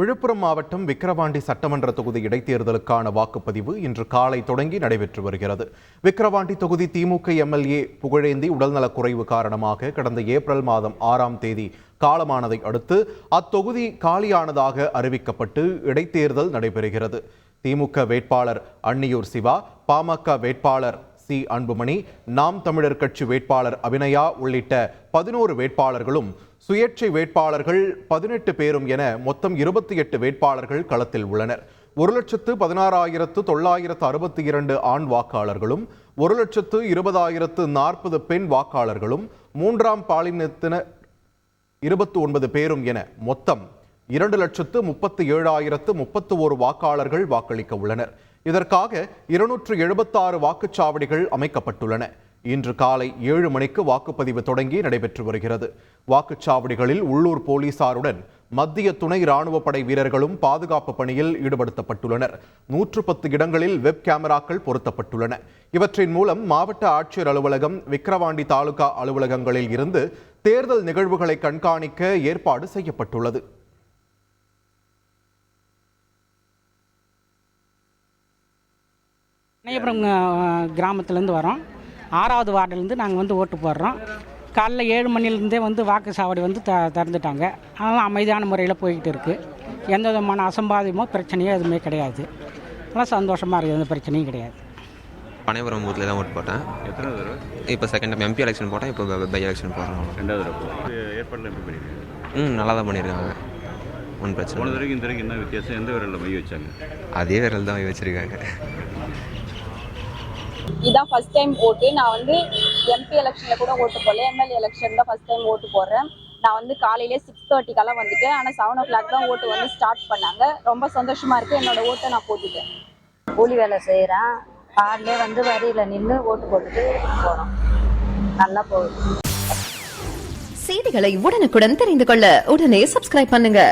விழுப்புரம் மாவட்டம் விக்கிரவாண்டி சட்டமன்ற தொகுதி இடைத்தேர்தலுக்கான வாக்குப்பதிவு இன்று காலை தொடங்கி நடைபெற்று வருகிறது. விக்கிரவாண்டி தொகுதி திமுக எம்எல்ஏ புகழேந்தி உடல்நலக் குறைவு காரணமாக கடந்த ஏப்ரல் மாதம் ஆறாம் தேதி காலமானதை அடுத்து அத்தொகுதி காலியானதாக அறிவிக்கப்பட்டு இடைத்தேர்தல் நடைபெறுகிறது. திமுக வேட்பாளர் அன்னியூர் சிவா பாமக வேட்பாளர் சி அன்புமணி நாம் தமிழர் கட்சி வேட்பாளர் அபிநயா உள்ளிட்ட பதினோரு வேட்பாளர்களும் சுயேட்சை வேட்பாளர்கள் பதினெட்டு பேரும் என மொத்தம் இருபத்தி எட்டு வேட்பாளர்கள் களத்தில் உள்ளனர். ஒரு லட்சத்து பதினாறாயிரத்து தொள்ளாயிரத்து அறுபத்தி இரண்டு ஆண் வாக்காளர்களும் ஒரு லட்சத்து இருபதாயிரத்து நாற்பது பெண் வாக்காளர்களும் மூன்றாம் பாலினத்தினர் இருபத்தி ஒன்பது பேரும் என மொத்தம் இரண்டு லட்சத்து முப்பத்தி ஏழாயிரத்து முப்பத்து ஒரு வாக்காளர்கள் வாக்களிக்க உள்ளனர் இதற்காக இருநூற்று எழுபத்தாறு வாக்குச்சாவடிகள் அமைக்கப்பட்டுள்ளன. இன்று காலை ஏழு மணிக்கு வாக்குப்பதிவு தொடங்கி நடைபெற்று வருகிறது. வாக்குச்சாவடிகளில் உள்ளூர் போலீசாருடன் மத்திய துணை ராணுவ படை வீரர்களும் பாதுகாப்பு பணியில் ஈடுபடுத்தப்பட்டுள்ளனர். நூற்று பத்து இடங்களில் வெப் கேமராக்கள் பொருத்தப்பட்டுள்ளன. இவற்றின் மூலம் மாவட்ட ஆட்சியர் அலுவலகம் விக்கிரவாண்டி தாலுகா அலுவலகங்களில் இருந்து தேர்தல் நிகழ்வுகளை கண்காணிக்க ஏற்பாடு செய்யப்பட்டுள்ளது. அணையபுரம் கிராமத்துலேருந்து வரோம். ஆறாவது வார்டுலேருந்து நாங்கள் வந்து ஓட்டு போடுறோம். காலைல ஏழு மணிலேருந்தே வந்து வாக்கு சாவடி வந்து த திறந்துட்டாங்க. அதெல்லாம் அமைதியான முறையில் போய்கிட்டு இருக்குது எந்த விதமான அசம்பாவிதமோ பிரச்சனையோ எதுவுமே கிடையாது. அதெல்லாம் சந்தோஷமாக இருக்குது. எந்த பிரச்சனையும் கிடையாது. பனைபுரம் பூத்தில் தான் ஓட்டு போட்டேன். எத்தனை தடவை? இப்போ செகண்ட் டைம் எம்பி எலெக்ஷன் போட்டேன். இப்போ பை எலெக்ஷன் போடுறோம். ரெண்டாவது தடவை எப்படி பண்ணிருக்கீங்க? ம் நல்லா தான் பண்ணியிருக்காங்க ஒன்றும் பிரச்சனை போன. தடவைக்கு இந்த தடவைக்கு என்ன வித்தியாசம்? எந்த விரலில் மை வச்சாங்க? அதே விரல் தான் வச்சுருக்காங்க. இதான் ஃபர்ஸ்ட் டைம் ஓட்டு நான் வந்து எம்பி எலெக்ஷனில் கூட ஓட்டு போடல. எம்எல்ஏ எலெக்ஷன் தான் ஃபர்ஸ்ட் டைம் ஓட்டு போடுறேன். நான் வந்து காலையிலே சிக்ஸ் தேர்ட்டிக்கெல்லாம் வந்துட்டேன். ஆனால் செவன் ஓ கிளாக் தான் ஓட்டு வந்து ஸ்டார்ட் பண்ணாங்க. ரொம்ப சந்தோஷமா இருக்கு. என்னோட ஓட்டை நான் போட்டுட்டேன். கூலி வேலை செய்கிறேன் கார்லேயே வந்து வரியில் நின்று ஓட்டு போட்டுட்டு போகிறோம் நல்லா போகுது. செய்திகளை உடனுக்குடன் தெரிந்து கொள்ள உடனே சப்ஸ்கிரைப் பண்ணுங்க.